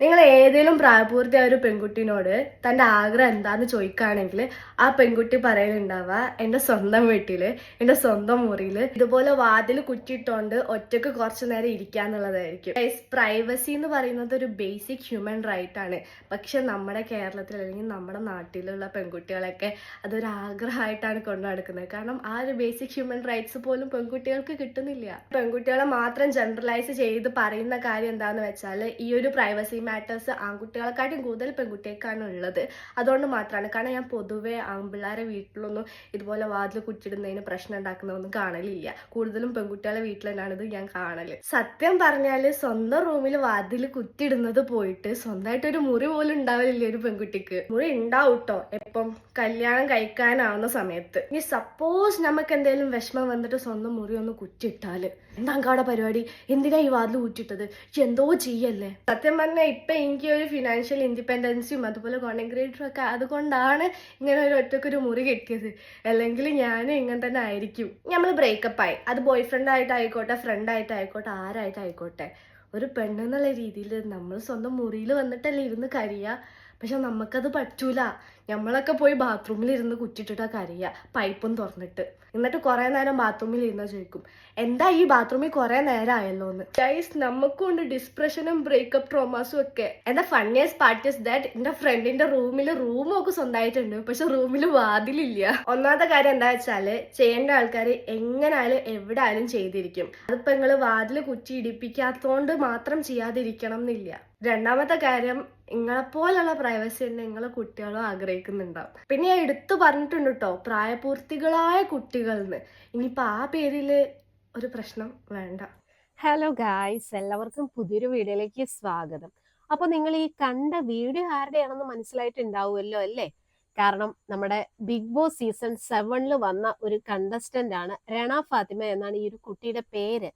നിങ്ങൾ ഏതെങ്കിലും പ്രായപൂർത്തിയായ ഒരു പെൺകുട്ടിനോട് തന്റെ ആഗ്രഹം എന്താന്ന് ചോദിക്കുകയാണെങ്കിൽ ആ പെൺകുട്ടി പറയുന്നുണ്ടാവുക എന്റെ സ്വന്തം വീട്ടിൽ എന്റെ സ്വന്തം മുറിയിൽ ഇതുപോലെ വാതിൽ കുറ്റിയിട്ടോണ്ട് ഒറ്റയ്ക്ക് കുറച്ചു നേരം ഇരിക്കാന്നുള്ളതായിരിക്കും പ്രൈവസി എന്ന് പറയുന്നത് ഒരു ബേസിക് ഹ്യൂമൻ റൈറ്റ് ആണ്. പക്ഷെ നമ്മുടെ കേരളത്തിൽ അല്ലെങ്കിൽ നമ്മുടെ നാട്ടിലുള്ള പെൺകുട്ടികളൊക്കെ അതൊരു ആഗ്രഹമായിട്ടാണ് കൊണ്ടു നടക്കുന്നത്. കാരണം ആ ഒരു ബേസിക് ഹ്യൂമൻ റൈറ്റ്സ് പോലും പെൺകുട്ടികൾക്ക് കിട്ടുന്നില്ല. പെൺകുട്ടികളെ മാത്രം ജനറലൈസ് ചെയ്ത് പറയുന്ന കാര്യം എന്താന്ന് വെച്ചാൽ ഈ ഒരു പ്രൈവസി മാറ്റേഴ്സ് ആൺകുട്ടികളെക്കാട്ടും കൂടുതൽ പെൺകുട്ടികൾക്കാണ് ഉള്ളത്. അതുകൊണ്ട് മാത്രമാണ് കാരണം ഞാൻ പൊതുവേ ആൺപിള്ളേരെ വീട്ടിലൊന്നും ഇതുപോലെ വാതിൽ കുറ്റിടുന്നതിന് പ്രശ്നം ഉണ്ടാക്കുന്നതൊന്നും കാണലില്ല. കൂടുതലും പെൺകുട്ടികളെ വീട്ടിൽ തന്നെയാണ് ഇത് ഞാൻ കാണൽ. സത്യം പറഞ്ഞാൽ സ്വന്തം റൂമിൽ വാതിൽ കുത്തിടുന്നത് പോയിട്ട് സ്വന്തമായിട്ട് ഒരു മുറി പോലും ഉണ്ടാവില്ല ഒരു പെൺകുട്ടിക്ക്. മുറി ഉണ്ടാവും കേട്ടോ എപ്പം കല്യാണം കഴിക്കാനാവുന്ന സമയത്ത്. ഇനി സപ്പോസ് നമുക്ക് എന്തെങ്കിലും വിഷമം വന്നിട്ട് സ്വന്തം മുറി ഒന്ന് കുറ്റിട്ടാൽ എന്താ പരിപാടി? എന്തിനാ ഈ വാതിൽ കുറ്റിട്ടത് എന്തോ ചെയ്യല്ലേ? സത്യം പറഞ്ഞാൽ ഇപ്പൊ എനിക്ക് ഒരു ഫിനാൻഷ്യൽ ഇൻഡിപെൻഡൻസിയും അതുപോലെ കോണ്ടൻഗ്രേറ്ററും ഒക്കെ അതുകൊണ്ടാണ് ഇങ്ങനെ ഒരു ഒറ്റക്കൊരു മുറി കിട്ടിയത്. അല്ലെങ്കിൽ ഞാൻ ഇങ്ങനെ തന്നെ ആയിരിക്കും. നമ്മൾ ബ്രേക്കപ്പ് ആയി. അത് ബോയ് ഫ്രണ്ട് ആയിട്ടായിക്കോട്ടെ ഫ്രണ്ട് ആയിട്ടായിക്കോട്ടെ ആരായിട്ടായിക്കോട്ടെ. ഒരു പെണ്ണെന്നുള്ള രീതിയിൽ നമ്മൾ സ്വന്തം മുറിയിൽ വന്നിട്ടല്ലേ ഇരുന്ന് കരിയ പക്ഷെ നമുക്കത് പറ്റൂല. നമ്മളൊക്കെ പോയി ബാത്റൂമിൽ ഇരുന്ന് കുറ്റിട്ടിട്ടാ കരയുക. പൈപ്പും തുറന്നിട്ട്. എന്നിട്ട് കുറെ നേരം ബാത്റൂമിൽ ഇരുന്ന ചോദിക്കും എന്താ ഈ ബാത്റൂമിൽ കുറെ നേരം ആയല്ലോ എന്ന് ഗൈസ് നമുക്കും ഉണ്ട് ഡിസ്പ്രഷനും ബ്രേക്കപ്പ് ട്രോമാസും ഒക്കെ. എന്റെ ഫണ്ണിയസ്റ്റ് പാർട്ട് ഇസ് ദാറ്റ് എന്റെ ഫ്രണ്ടിന്റെ റൂമിൽ റൂമും ഒക്കെ സ്വന്തമായിട്ടുണ്ട് പക്ഷെ റൂമിൽ വാതിലില്ല. ഒന്നാമത്തെ കാര്യം എന്താ വെച്ചാൽ ചെയ്യേണ്ട ആൾക്കാർ എങ്ങനായാലും എവിടെ ആയാലും ചെയ്തിരിക്കും. അതിപ്പോ നിങ്ങൾ വാതിൽ കുറ്റി ഇടിപ്പിക്കാത്തോണ്ട് മാത്രം ചെയ്യാതിരിക്കണം എന്നില്ല. രണ്ടാമത്തെ കാര്യം നിങ്ങളെപ്പോലുള്ള പ്രൈവസി തന്നെ നിങ്ങളെ കുട്ടികളും ആഗ്രഹിക്കുന്നുണ്ടാവും പിന്നെ ഞാൻ എടുത്തു പറഞ്ഞിട്ടുണ്ട് കേട്ടോ പ്രായപൂർത്തികളായ കുട്ടികളെന്ന് ഇനിയിപ്പോൾ ആ പേരിൽ ഒരു പ്രശ്നം വേണ്ട. ഹലോ ഗായ്സ് എല്ലാവർക്കും പുതിയൊരു വീഡിയോയിലേക്ക് സ്വാഗതം. അപ്പോൾ നിങ്ങൾ ഈ കണ്ട വീഡിയോ ആരുടെയാണെന്ന് മനസ്സിലായിട്ടുണ്ടാവുമല്ലോ അല്ലേ? കാരണം നമ്മുടെ ബിഗ് ബോസ് സീസൺ സെവനിൽ വന്ന ഒരു കണ്ടസ്റ്റന്റ് ആണ് രണ ഫാത്തിമ എന്നാണ് ഈ ഒരു കുട്ടിയുടെ പേര്.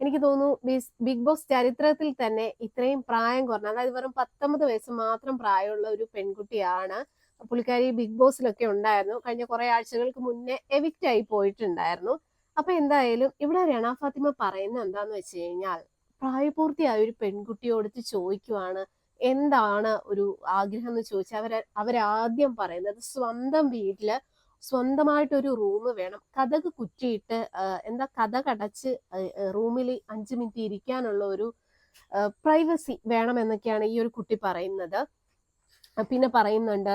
എനിക്ക് തോന്നുന്നു ബിഗ് ബോസ് ചരിത്രത്തിൽ തന്നെ ഇത്രയും പ്രായം കുറഞ്ഞ അതായത് വെറും പത്തൊമ്പത് വയസ്സ് മാത്രം പ്രായമുള്ള ഒരു പെൺകുട്ടിയാണ് പുള്ളിക്കാരി ബിഗ് ബോസിലൊക്കെ ഉണ്ടായിരുന്നു. കഴിഞ്ഞ കുറെ ആഴ്ചകൾക്ക് മുന്നേ എവിക്റ്റ് ആയി പോയിട്ടുണ്ടായിരുന്നു. അപ്പൊ എന്തായാലും ഇവിടെ രണ ഫാത്തിമ പറയുന്നത് എന്താന്ന് വെച്ച് കഴിഞ്ഞാൽ പ്രായപൂർത്തിയായ ഒരു പെൺകുട്ടിയോടുത്ത് ചോദിക്കുവാണ് എന്താണ് ഒരു ആഗ്രഹം എന്ന് ചോദിച്ചാൽ അവർ അവരാദ്യം പറയുന്നത് സ്വന്തം വീട്ടിൽ സ്വന്തമായിട്ടൊരു റൂം വേണം. കഥക് കുറ്റിയിട്ട് എന്താ കഥ കടച്ച് റൂമിൽ അഞ്ചു മിനിറ്റ് ഇരിക്കാനുള്ള ഒരു പ്രൈവസി വേണം എന്നൊക്കെയാണ് ഈ ഒരു കുട്ടി പറയുന്നത്. പിന്നെ പറയുന്നുണ്ട്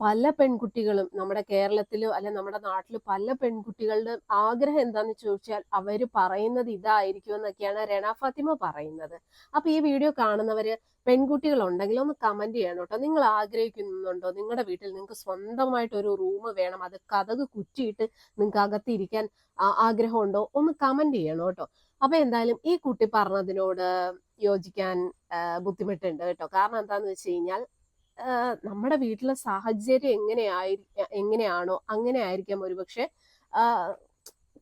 പല പെൺകുട്ടികളും നമ്മുടെ കേരളത്തിലോ അല്ലെ നമ്മുടെ നാട്ടിലോ പല പെൺകുട്ടികളുടെ ആഗ്രഹം എന്താന്ന് ചോദിച്ചാൽ അവർ പറയുന്നത് ഇതായിരിക്കും എന്നൊക്കെയാണ് രണ ഫാത്തിമ പറയുന്നത്. അപ്പൊ ഈ വീഡിയോ കാണുന്നവര് പെൺകുട്ടികൾ ഉണ്ടെങ്കിൽ ഒന്ന് കമന്റ് ചെയ്യണം കേട്ടോ. നിങ്ങൾ ആഗ്രഹിക്കുന്നുണ്ടോ? നിങ്ങളുടെ വീട്ടിൽ നിങ്ങൾക്ക് സ്വന്തമായിട്ട് ഒരു റൂം വേണം അത് കഥക് കുറ്റിയിട്ട് നിങ്ങൾക്ക് അകത്തിരിക്കാൻ ആഗ്രഹം ആഗ്രഹമുണ്ടോ? ഒന്ന് കമന്റ് ചെയ്യണം കേട്ടോ. അപ്പൊ എന്തായാലും ഈ കുട്ടി പറഞ്ഞതിനോട് യോജിക്കാൻ ബുദ്ധിമുട്ടുണ്ട് കേട്ടോ. കാരണം എന്താന്ന് വെച്ച് കഴിഞ്ഞാൽ നമ്മുടെ വീട്ടിലെ സാഹചര്യം എങ്ങനെയായി എങ്ങനെയാണോ അങ്ങനെ ആയിരിക്കാം ഒരുപക്ഷെ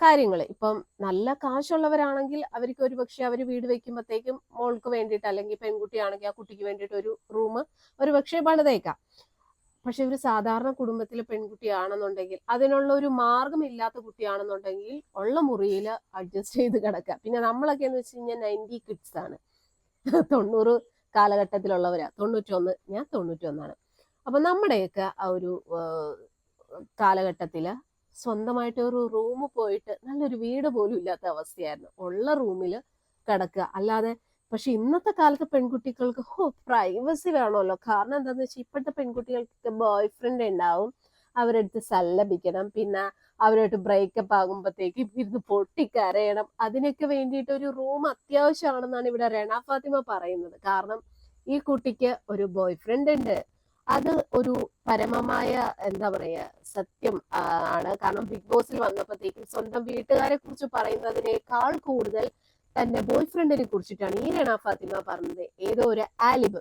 കാര്യങ്ങൾ ഇപ്പം നല്ല കാശുള്ളവരാണെങ്കിൽ അവർക്ക് ഒരുപക്ഷെ അവർ വീട് വെക്കുമ്പോഴത്തേക്കും മോൾക്ക് വേണ്ടിയിട്ട് അല്ലെങ്കിൽ പെൺകുട്ടിയാണെങ്കിൽ ആ കുട്ടിക്ക് വേണ്ടിയിട്ട് ഒരു റൂം ഒരുപക്ഷെ പണിതേക്കാം. പക്ഷെ ഒരു സാധാരണ കുടുംബത്തിലെ പെൺകുട്ടിയാണെന്നുണ്ടെങ്കിൽ അതിനുള്ള ഒരു മാർഗമില്ലാത്ത കുട്ടിയാണെന്നുണ്ടെങ്കിൽ ഉള്ള മുറിയിൽ അഡ്ജസ്റ്റ് ചെയ്ത് കിടക്കുക. പിന്നെ നമ്മളൊക്കെ എന്ന് വെച്ച് കഴിഞ്ഞാൽ നയന്റി കിഡ്സ് ആണ്. തൊണ്ണൂറ് കാലഘട്ടത്തിലുള്ളവരാ. തൊണ്ണൂറ്റൊന്ന് ഞാൻ തൊണ്ണൂറ്റൊന്നാണ് അപ്പൊ നമ്മുടെയൊക്കെ ആ ഒരു കാലഘട്ടത്തിൽ സ്വന്തമായിട്ട് ഒരു റൂം പോയിട്ട് നല്ലൊരു വീട് പോലും ഇല്ലാത്ത അവസ്ഥയായിരുന്നു. ഉള്ള റൂമിൽ കിടക്കുക. അല്ലാതെ പക്ഷെ ഇന്നത്തെ കാലത്ത് പെൺകുട്ടികൾക്ക് ഹോ പ്രൈവസി വേണമല്ലോ. കാരണം എന്താണെന്ന് വെച്ചാൽ ഇപ്പോഴത്തെ പെൺകുട്ടികൾക്ക് ബോയ് ഫ്രണ്ട് ഉണ്ടാവും. അവരെടുത്ത് സല്ലപിക്കണം. പിന്നെ അവരായിട്ട് ബ്രേക്കപ്പ് ആകുമ്പോഴത്തേക്ക് ഇരുന്ന് പൊട്ടിക്കരയണം. അതിനൊക്കെ വേണ്ടിയിട്ട് ഒരു റൂം അത്യാവശ്യമാണെന്നാണ് ഇവിടെ രണ ഫാത്തിമ പറയുന്നത്. കാരണം ഈ കുട്ടിക്ക് ഒരു ബോയ് ഫ്രണ്ട് ഉണ്ട്. അത് ഒരു പരമമായ എന്താ പറയാ സത്യം ആണ്. കാരണം ബിഗ് ബോസിൽ വന്നപ്പോഴത്തേക്കും സ്വന്തം വീട്ടുകാരെ കുറിച്ച് പറയുന്നതിനേക്കാൾ കൂടുതൽ തന്റെ ബോയ് ഫ്രണ്ടിനെ കുറിച്ചിട്ടാണ് ഈ രണ ഫാത്തിമ പറഞ്ഞത്. ഏതോ ഒരു ആലിബ്.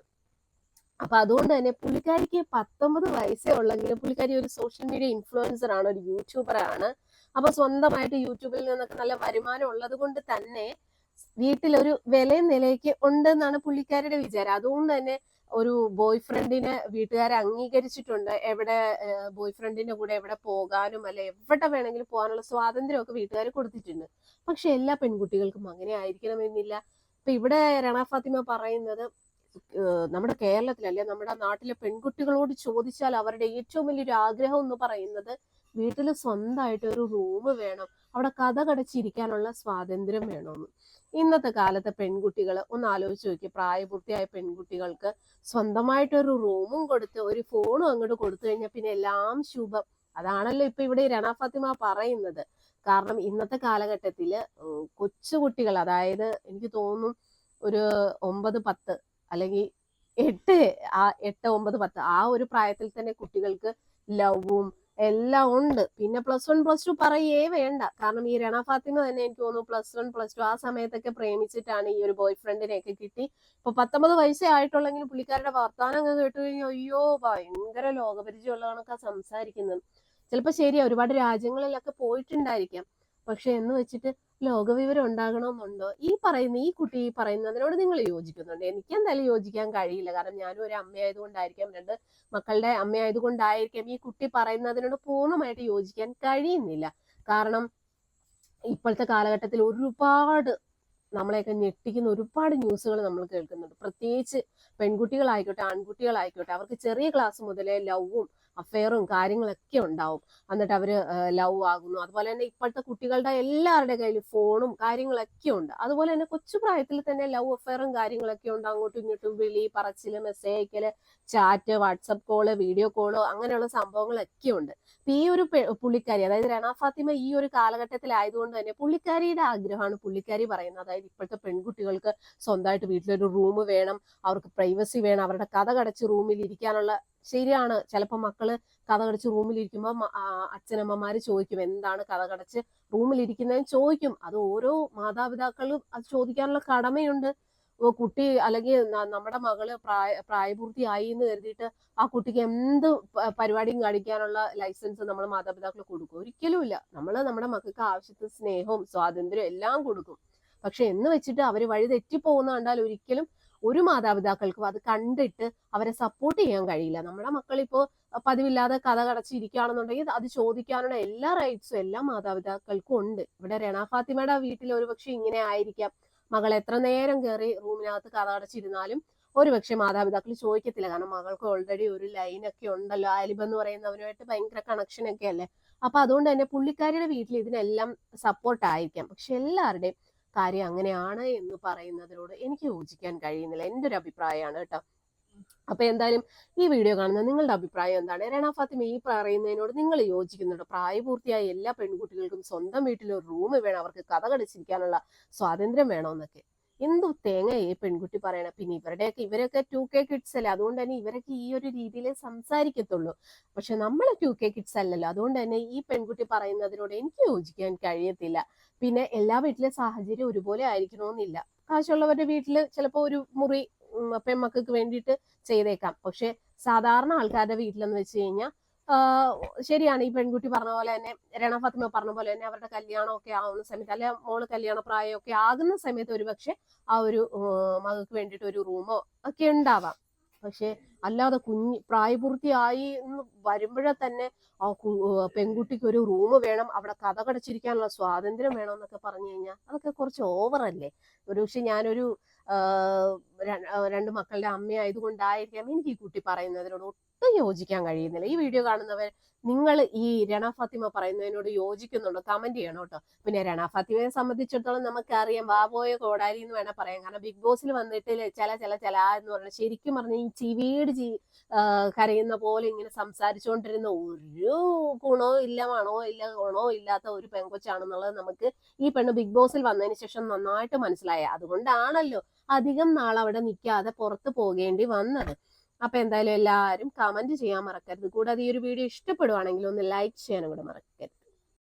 അപ്പൊ അതുകൊണ്ട് തന്നെ പുള്ളിക്കാരിക്ക് പത്തൊമ്പത് വയസ്സേ ഉള്ളെങ്കിലും പുള്ളിക്കാരി ഒരു സോഷ്യൽ മീഡിയ ഇൻഫ്ലുവൻസർ ആണ് ഒരു യൂട്യൂബർ ആണ്. അപ്പൊ സ്വന്തമായിട്ട് യൂട്യൂബിൽ നിന്നൊക്കെ നല്ല വരുമാനം ഉള്ളത് കൊണ്ട് തന്നെ വീട്ടിലൊരു വിലയും നിലയ്ക്ക് ഉണ്ടെന്നാണ് പുള്ളിക്കാരുടെ വിചാരം. അതുകൊണ്ട് തന്നെ ഒരു ബോയ് ഫ്രണ്ടിനെ വീട്ടുകാരെ അംഗീകരിച്ചിട്ടുണ്ട്. എവിടെ ബോയ് ഫ്രണ്ടിന്റെ കൂടെ എവിടെ പോകാനും അല്ലെ എവിടെ വേണമെങ്കിലും പോകാനുള്ള സ്വാതന്ത്ര്യമൊക്കെ വീട്ടുകാർ കൊടുത്തിട്ടുണ്ട്. പക്ഷെ എല്ലാ പെൺകുട്ടികൾക്കും അങ്ങനെ ആയിരിക്കണമെന്നില്ല. ഇപ്പൊ ഇവിടെ രണ ഫാത്തിമ പറയുന്നത് നമ്മുടെ കേരളത്തിലല്ലേ നമ്മുടെ നാട്ടിലെ പെൺകുട്ടികളോട് ചോദിച്ചാൽ അവരുടെ ഏറ്റവും വലിയൊരു ആഗ്രഹം എന്ന് പറയുന്നത് വീട്ടിൽ സ്വന്തമായിട്ട് ഒരു റൂം വേണം. അവിടെ കഥ കടച്ചിരിക്കാനുള്ള സ്വാതന്ത്ര്യം വേണമെന്ന്. ഇന്നത്തെ കാലത്തെ പെൺകുട്ടികൾ ഒന്ന് ആലോചിച്ച് നോക്കി. പ്രായപൂർത്തിയായ പെൺകുട്ടികൾക്ക് സ്വന്തമായിട്ടൊരു റൂമും കൊടുത്ത് ഒരു ഫോണും അങ്ങോട്ട് കൊടുത്തു കഴിഞ്ഞാൽ പിന്നെ എല്ലാം ശുഭം. അതാണല്ലോ ഇപ്പൊ ഇവിടെ രണ ഫാത്തിമ പറയുന്നത്. കാരണം ഇന്നത്തെ കാലഘട്ടത്തിൽ ഉം കൊച്ചുകുട്ടികൾ അതായത് എനിക്ക് തോന്നുന്നു ഒരു ഒമ്പത് പത്ത് അല്ലെങ്കിൽ എട്ട് ആ എട്ട് ഒമ്പത് പത്ത് ആ ഒരു പ്രായത്തിൽ തന്നെ കുട്ടികൾക്ക് ലവും എല്ലാം ഉണ്ട്. പിന്നെ പ്ലസ് വൺ പ്ലസ് ടു പറയേ വേണ്ട. കാരണം ഈ രണ ഫാത്തിമ തന്നെ എനിക്ക് തോന്നുന്നു പ്ലസ് വൺ പ്ലസ് ടു ആ സമയത്തൊക്കെ പ്രേമിച്ചിട്ടാണ് ഈ ഒരു ബോയ് ഫ്രണ്ടിനെയൊക്കെ കിട്ടി. ഇപ്പൊ പത്തൊമ്പത് വയസ്സേ ആയിട്ടുള്ളെങ്കിൽ പുള്ളിക്കാരുടെ വർത്താനം അങ്ങ് കേട്ട് കഴിഞ്ഞാൽ അയ്യോ ഭയങ്കര ലോകപരിചയമുള്ളവണൊക്കെ സംസാരിക്കുന്നത്. ചിലപ്പോ ശരിയാ ഒരുപാട് രാജ്യങ്ങളിലൊക്കെ പോയിട്ടുണ്ടായിരിക്കാം. പക്ഷെ എന്ന് വെച്ചിട്ട് ലോകവിവരം ഉണ്ടാകണമെന്നുണ്ടോ ഈ പറയുന്ന ഈ കുട്ടി ഈ പറയുന്നതിനോട് നിങ്ങൾ യോജിക്കുന്നുണ്ട്? എനിക്ക് എന്തായാലും യോജിക്കാൻ കഴിയില്ല. കാരണം ഞാനും ഒരു അമ്മയായതുകൊണ്ടായിരിക്കാം രണ്ട് മക്കളുടെ അമ്മയായതുകൊണ്ടായിരിക്കാം ഈ കുട്ടി പറയുന്നതിനോട് പൂർണമായിട്ട് യോജിക്കാൻ കഴിയുന്നില്ല. കാരണം ഇപ്പോഴത്തെ കാലഘട്ടത്തിൽ ഒരുപാട് നമ്മളെയൊക്കെ ഞെട്ടിക്കുന്ന ഒരുപാട് ന്യൂസുകൾ നമ്മൾ കേൾക്കുന്നുണ്ട്. പ്രത്യേകിച്ച് പെൺകുട്ടികളായിക്കോട്ടെ ആൺകുട്ടികളായിക്കോട്ടെ അവർക്ക് ചെറിയ ക്ലാസ് മുതലേ ലവും അഫെയറും കാര്യങ്ങളൊക്കെ ഉണ്ടാവും. എന്നിട്ട് അവർ ലവ് ആകുന്നു. അതുപോലെ തന്നെ ഇപ്പോഴത്തെ കുട്ടികളുടെ എല്ലാവരുടെ കയ്യിൽ ഫോണും കാര്യങ്ങളൊക്കെ ഉണ്ട്. അതുപോലെ തന്നെ കൊച്ചു പ്രായത്തിൽ തന്നെ ലവ് അഫെയറും കാര്യങ്ങളൊക്കെ ഉണ്ട്. അങ്ങോട്ടും ഇങ്ങോട്ടും വിളി പറച്ചിൽ message അയക്കൽ chat WhatsApp call video call അങ്ങനെയുള്ള സംഭവങ്ങളൊക്കെ ഉണ്ട്. ഈ ഒരു പുള്ളിക്കാരി അതായത് രണ ഫാത്തിമ ഈ ഒരു കാലഘട്ടത്തിലായതുകൊണ്ട് തന്നെ പുള്ളിക്കാരിയുടെ ആഗ്രഹമാണ് പുള്ളിക്കാരി പറയുന്നത്. അതായത് ഇപ്പോഴത്തെ പെൺകുട്ടികൾക്ക് സ്വന്തമായിട്ട് വീട്ടിലൊരു റൂം വേണം അവർക്ക് പ്രൈവസി വേണം അവരുടെ കഥ കടച്ച് റൂമിൽ ഇരിക്കാനുള്ള ശരിയാണ്. ചിലപ്പോൾ മക്കൾ കഥ കടച്ച് റൂമിൽ ഇരിക്കുമ്പോൾ അച്ഛനമ്മമാര് ചോദിക്കും എന്താണ് കഥ കടച്ച് റൂമിൽ ഇരിക്കുന്നതെന്ന് ചോദിക്കും. അത് ഓരോ മാതാപിതാക്കളും അത് ചോദിക്കാനുള്ള കടമയുണ്ട്. കുട്ടി അല്ലെങ്കിൽ നമ്മുടെ മകൾ പ്രായ പ്രായപൂർത്തിയായി എന്ന് കരുതിയിട്ട് ആ കുട്ടിക്ക് എന്ത് പരിപാടിയും കാണിക്കാനുള്ള ലൈസൻസ് നമ്മൾ മാതാപിതാക്കൾ കൊടുക്കും. ഒരിക്കലും ഇല്ല നമ്മൾ നമ്മുടെ മക്കൾക്ക് ആവശ്യത്തിന് സ്നേഹവും സ്വാതന്ത്ര്യവും എല്ലാം കൊടുക്കും. പക്ഷെ എന്ന് വെച്ചിട്ട് അവർ വഴി തെറ്റിപ്പോകുന്ന കണ്ടാൽ ഒരിക്കലും ഒരു മാതാപിതാക്കൾക്കും അത് കണ്ടിട്ട് അവരെ സപ്പോർട്ട് ചെയ്യാൻ കഴിയില്ല. നമ്മുടെ മക്കളിപ്പോ പതിവില്ലാതെ കഥ കടച്ചിരിക്കുകയാണെന്നുണ്ടെങ്കിൽ അത് ചോദിക്കാനുള്ള എല്ലാ റൈറ്റ്സും എല്ലാ മാതാപിതാക്കൾക്കും ഉണ്ട്. ഇവിടെ രണ ഫാത്തിമയുടെ വീട്ടിൽ ഒരുപക്ഷെ ഇങ്ങനെ ആയിരിക്കാം. മകൾ എത്ര നേരം കയറി റൂമിനകത്ത് കഥ അടച്ചിരുന്നാലും ഒരുപക്ഷെ മാതാപിതാക്കൾ ചോദിക്കത്തില്ല. കാരണം മകൾക്ക് ഓൾറെഡി ഒരു ലൈനൊക്കെ ഉണ്ടല്ലോ. ആലിബ് എന്ന് പറയുന്നവനുമായിട്ട് ഭയങ്കര കണക്ഷനൊക്കെ അല്ലേ? അപ്പൊ അതുകൊണ്ട് തന്നെ പുള്ളിക്കാരിയുടെ വീട്ടിൽ ഇതിനെല്ലാം സപ്പോർട്ട് ആയിരിക്കാം. പക്ഷെ എല്ലാവരുടെയും കാര്യം അങ്ങനെയാണ് എന്ന് പറയുന്നതിനോട് എനിക്ക് യോജിക്കാൻ കഴിയുന്നില്ല. എന്റെ ഒരു അഭിപ്രായമാണ് കേട്ടോ. അപ്പൊ എന്തായാലും ഈ വീഡിയോ കാണുന്ന നിങ്ങളുടെ അഭിപ്രായം എന്താണ്? രണ ഫാത്തിമ ഈ പറയുന്നതിനോട് നിങ്ങൾ യോജിക്കുന്നുണ്ടോ? പ്രായപൂർത്തിയായ എല്ലാ പെൺകുട്ടികൾക്കും സ്വന്തം വീട്ടിൽ ഒരു റൂം വേണം. അവർക്ക് കഥ കടിച്ചിരിക്കാനുള്ള സ്വാതന്ത്ര്യം വേണമെന്നൊക്കെ എന്തു തേങ്ങ ഈ പെൺകുട്ടി പറയണ? പിന്നെ ഇവരുടെയൊക്കെ ഇവരൊക്കെ ടു കെ കിഡ്സ് അല്ലേ? അതുകൊണ്ട് തന്നെ ഇവരൊക്കെ ഈ ഒരു രീതിയിൽ സംസാരിക്കത്തുള്ളൂ. പക്ഷെ നമ്മൾ ടു കെ കിഡ്സ് അല്ലല്ലോ. അതുകൊണ്ട് തന്നെ ഈ പെൺകുട്ടി പറയുന്നതിനോട് എനിക്ക് യോജിക്കാൻ കഴിയത്തില്ല. പിന്നെ എല്ലാ വീട്ടിലെ സാഹചര്യം ഒരുപോലെ ആയിരിക്കണമെന്നില്ല കാശുള്ളവരുടെ വീട്ടിൽ ചിലപ്പോൾ ഒരു മുറി പെൺമക്കൾക്ക് വേണ്ടിയിട്ട് ചെയ്തേക്കാം. പക്ഷെ സാധാരണ ആൾക്കാരുടെ വീട്ടിലെന്ന് വെച്ച് കഴിഞ്ഞാൽ ശരിയാണ്. ഈ പെൺകുട്ടി പറഞ്ഞ പോലെ തന്നെ രണ ഫാത്തിമ പറഞ്ഞ പോലെ തന്നെ അവരുടെ കല്യാണം ഒക്കെ ആവുന്ന സമയത്ത് അല്ലെ മോൾ കല്യാണ പ്രായമൊക്കെ ആകുന്ന സമയത്ത് ഒരുപക്ഷെ ആ ഒരു മകൾക്ക് വേണ്ടിയിട്ട് ഒരു റൂമോ ഒക്കെ ഉണ്ടാവാം. പക്ഷെ അല്ലാതെ കുഞ്ഞ് പ്രായപൂർത്തിയായി വരുമ്പോഴേ തന്നെ ആ പെൺകുട്ടിക്ക് ഒരു റൂം വേണം അവിടെ കഥ കടച്ചിരിക്കാനുള്ള സ്വാതന്ത്ര്യം വേണം എന്നൊക്കെ പറഞ്ഞു കഴിഞ്ഞാൽ അതൊക്കെ കുറച്ച് ഓവറല്ലേ ഒരു പക്ഷെ ഞാനൊരു രണ്ട് മക്കളുടെ അമ്മയായതുകൊണ്ടായിരിക്കാം എനിക്ക് ഈ കുട്ടി പറയുന്നതിനോട് ഒട്ടും യോജിക്കാൻ കഴിയുന്നില്ല. ഈ വീഡിയോ കാണുന്നവർ നിങ്ങൾ ഈ രണ ഫാത്തിമ പറയുന്നതിനോട് യോജിക്കുന്നുണ്ടോ? കമന്റ് ചെയ്യണം കേട്ടോ. പിന്നെ രണ ഫാത്തിമയെ സംബന്ധിച്ചിടത്തോളം നമുക്കറിയാം വാബോയ കോടാലി എന്ന് വേണം പറയാം. കാരണം ബിഗ് ബോസിൽ വന്നിട്ട് ചില ചില ചില എന്ന് പറഞ്ഞാൽ ശരിക്കും പറഞ്ഞാൽ ഈ ചിവീട് ചീ കരയുന്ന പോലെ ഇങ്ങനെ സംസാരിച്ചുകൊണ്ടിരുന്ന ഒരു ഗുണോ ഇല്ല മണോ ഇല്ല ഗുണോ ഇല്ലാത്ത ഒരു പെങ്കൊച്ചാണെന്നുള്ളത് നമുക്ക് ഈ പെണ്ണ് ബിഗ് ബോസിൽ വന്നതിന് ശേഷം നന്നായിട്ട് മനസ്സിലായ. അതുകൊണ്ടാണല്ലോ അധികം നാൾ അവിടെ നിൽക്കാതെ പുറത്ത് പോകേണ്ടി വന്നത്. അപ്പൊ എന്തായാലും എല്ലാവരും കമന്റ് ചെയ്യാൻ മറക്കരുത്. കൂടാതെ ഈ ഒരു വീഡിയോ ഇഷ്ടപ്പെടുവാണെങ്കിൽ ഒന്ന് ലൈക്ക് ചെയ്യാനും കൂടെ മറക്കരുത്.